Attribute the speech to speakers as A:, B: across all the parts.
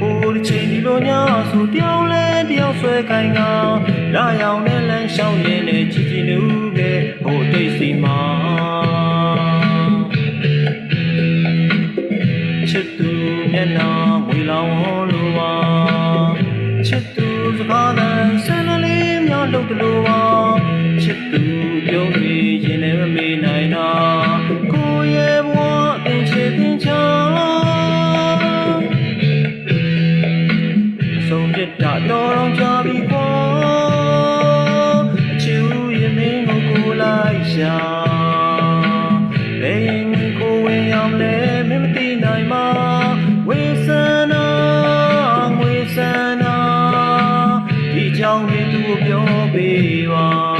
A: ဟိုဒီချိန်ဒီလိုညဆိုတယောက်လဲတယောက်ဆွဲကိုင်းကလာရောက်နဲ့လမ်းလျှောက်ရင်းနဲ့ချီချီလူပဲဟိုတိတ်စီမှာချစ်သူမျက်နှာမွေလောင်ဟောလိုပါချစ်သူစကားနဲ့ဆန်းလေးများလုပ်တယ်လို့ပါ င့်ဒီသူ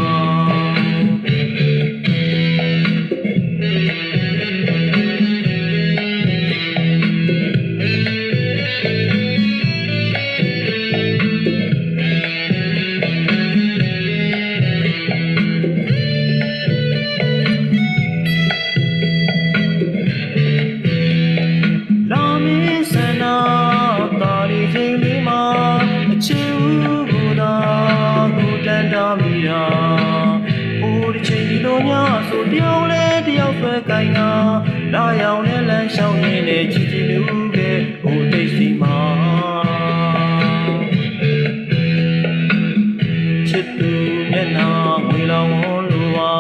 A: ချိန်ဒီလိုညဆိုတယောက်လဲတယောက်ဆွဲကိုင်းကလာရောက်နဲ့လမ်းလျှောက်ရင်းနဲ့ချီချီလူပဲဟိုတိတ်စီမှာချစ်သူမျက်နှာငွေလောင်ဝလို့ပါ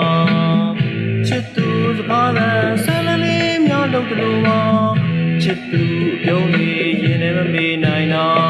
A: ချစ်သူစကားလည်းဆန်းလေးများလုပ်တယ်လို့ပါချစ်သူပြုံးနေရင်လည်းမမေ့နိုင်တာ